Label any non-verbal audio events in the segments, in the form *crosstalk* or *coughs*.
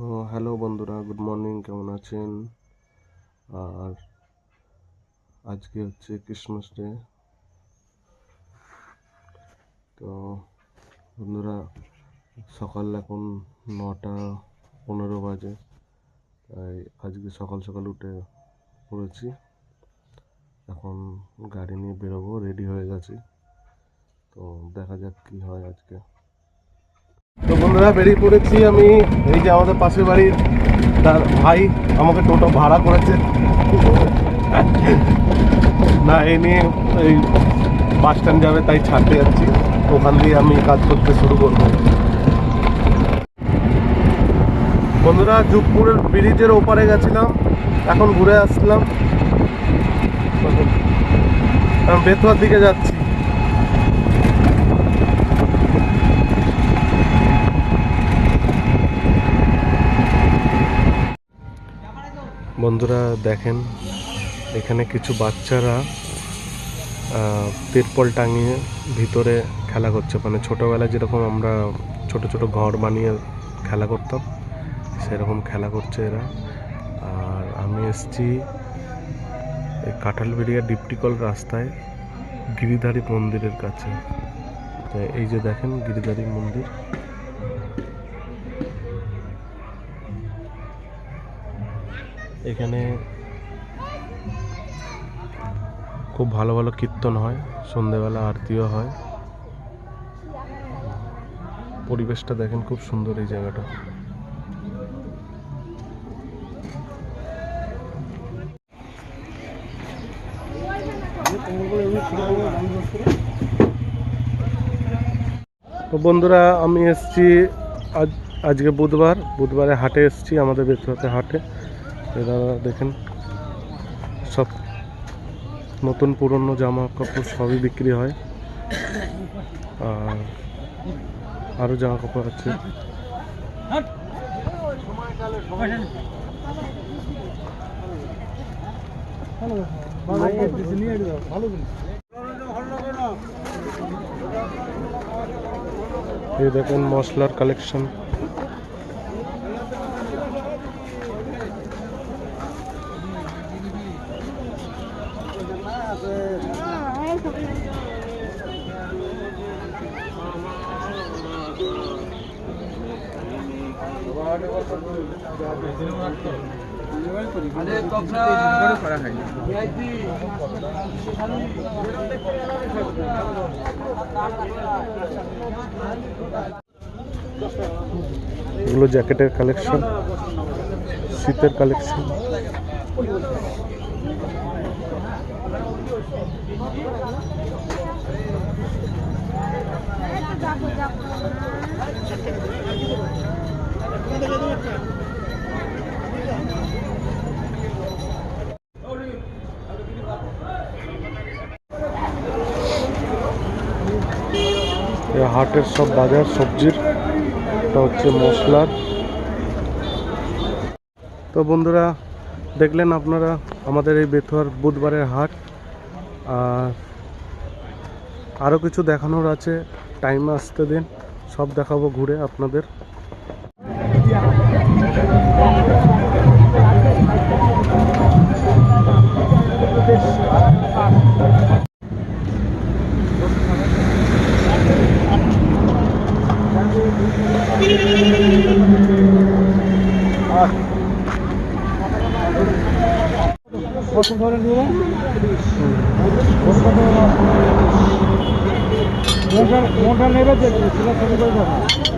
Hello বন্ধুরা good morning কেমন আছেন? আর আজকে হচ্ছে ক্রিসমাস ডে তো বন্ধুরা, সকাল এখন নটা পনেরো বাজে, তাই আজকে সকাল সকাল উঠে পড়েছি। এখন গাড়ি নিয়ে বেরোবো রেডি হয়ে গেছি। তো দেখা যাক কি হয় আজকে। তো বন্ধুরা, বেরিয়ে পড়েছি আমি। এই যে আমাদের পাশের বাড়ির তার ভাই আমাকে টোটো ভাড়া করেছে। না এই নিয়ে এই বাস স্ট্যান্ড যাবে, তাই ছাড়তে যাচ্ছি। ওখান দিয়ে আমি কাজ করতে শুরু করব। বন্ধুরা, যুগপুরের ব্রিজের ওপারে গেছিলাম। এখন ঘুরে আসলাম। বেতুয়ার দিকে যাচ্ছি। বন্ধুরা, দেখেন, এখানে কিছু বাচ্চারা তিরপল টাঙিয়ে ভিতরে খেলা করছে। মানে ছোটোবেলায় যেরকম আমরা ছোট ছোট ঘর বানিয়ে খেলা করতাম, সেরকম খেলা করছে এরা। আর আমি এসছি এই কাঁঠালবেড়িয়া ডিপটিকল রাস্তায়, গিরিধারী মন্দিরের কাছে। এই যে দেখেন, গিরিধারী মন্দির। এখানে খুব ভালো ভালো কীর্তন হয়, সন্ধেবেলা আরতিও হয়। পরিবেশটা দেখেন খুব সুন্দর এই জায়গাটা। তো বন্ধুরা, আমি এসছি আজ আজকে বুধবার। বুধবারে হাটে এসছি, আমাদের বেতরাতে হাটে। এরা দেখেন, সব নতুন পুরনো জামা কাপড় সবই বিক্রি হয়। আর আরও জামা কাপড় আছে দেখেন মশলার কালেকশন। এগুলো জ্যাকেটের কালেকশন শীতের কালেকশন হাটের সব বাজার, সবজির, এটা হচ্ছে মশলার। তো বন্ধুরা, দেখলেন আপনারা আমাদের এই বেথুয়ার বুধবারের হাট। আর আরও কিছু দেখানোর আছে টাইম আসতে দিন, সব দেখাবো ঘুরে আপনাদের। কত ধরে নিয়ে মোটা নেবে যে সেটা শুরু করে দেবো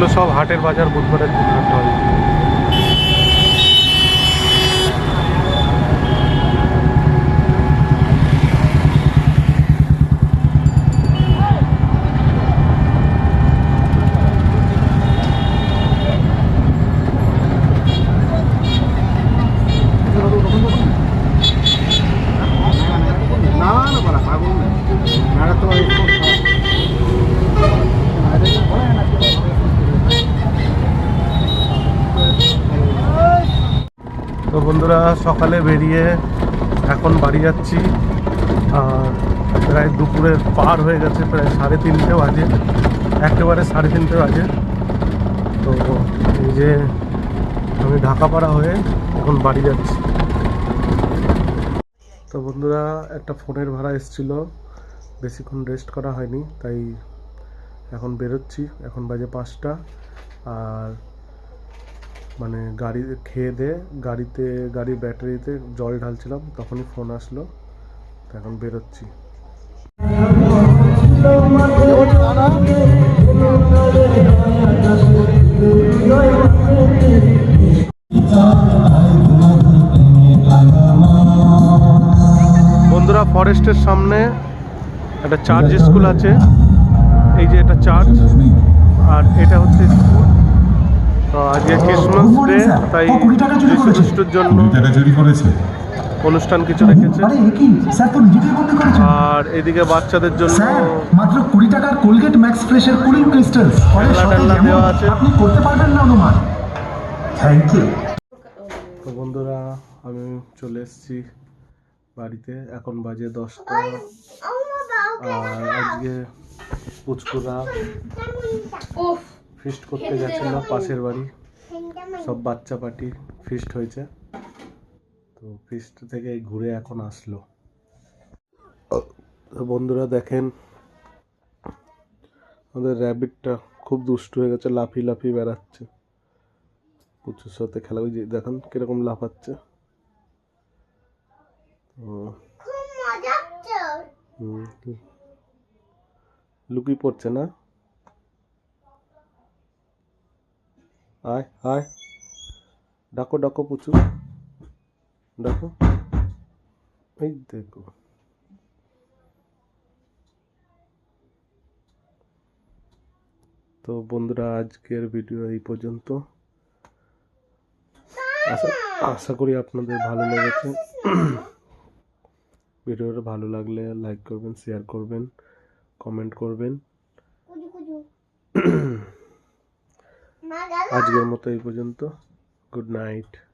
এগুলো সব হাটের বাজার বুধবারের দিন হাট হয়। বন্ধুরা, সকালে বেরিয়ে এখন বাড়ি যাচ্ছি। আর প্রায় দুপুরে পার হয়ে গেছে, প্রায় সাড়ে তিনটে বাজে। একেবারে সাড়ে তিনটে বাজে। তো এই যে আমি ঢাকাপাড়া হয়ে এখন বাড়ি যাচ্ছি। তো বন্ধুরা, একটা ফোনের ভাড়া এসেছিল। বেশিক্ষণ রেস্ট করা হয়নি, তাই এখন বেরোচ্ছি। এখন বাজে পাঁচটা। আর মানে গাড়ি খেয়ে দিয়ে গাড়িতে, গাড়ির ব্যাটারিতে জল ঢালছিলাম, তখনই ফোন আসলো, তো এখন বেরোচ্ছি। বন্ধুরা, ফরেস্টের সামনে একটা চার্চ স্কুল আছে। এই যে এটা চার্চ আর এটা হচ্ছে স্কুল তো আজকে ক্রিসমাস ডে তাই জন্য টাকা অনুষ্ঠান কিছু রেখেছে। আরে এদিকে বাচ্চাদের জন্য মাত্র কুড়ি টাকার কোলগেট ম্যাক্স ফ্রেশের কুলিং যেমন দেওয়া আছে। আপনি করতে পারবেন না অনুমান। থ্যাংক ইউ তো বন্ধুরা আমি চলে এসেছি বাড়িতে। এখন বাজে দশটা। আর আজকে পুচকুরা ফিস্ট করতে গেছিল পাশের বাড়ি। সব বাচ্চা পার্টি ফিস্ট হয়েছে। তো ফিস্ট থেকে ঘুরে এখন আসলো। বন্ধুরা দেখেন আমাদের র্যাবিটটা খুব দুষ্ট হয়ে গেছে লাফি লাফি বেড়াচ্ছে। পুচুর সাথে খেলা ওই যে দেখেন কীরকম লাফাচ্ছে। তো হুম, লুকি পড়ছে না? আয় আয় ডাকো ডাকো পুচু ডাকো এই দেখো তো বন্ধুরা আজকের ভিডিও এই পর্যন্ত। আশা আশা করি আপনাদের ভালো লেগেছে। ভিডিওটা ভালো লাগলে লাইক করবেন শেয়ার করবেন কমেন্ট করবেন। *coughs* আজকের মতো এই পর্যন্ত। Good night.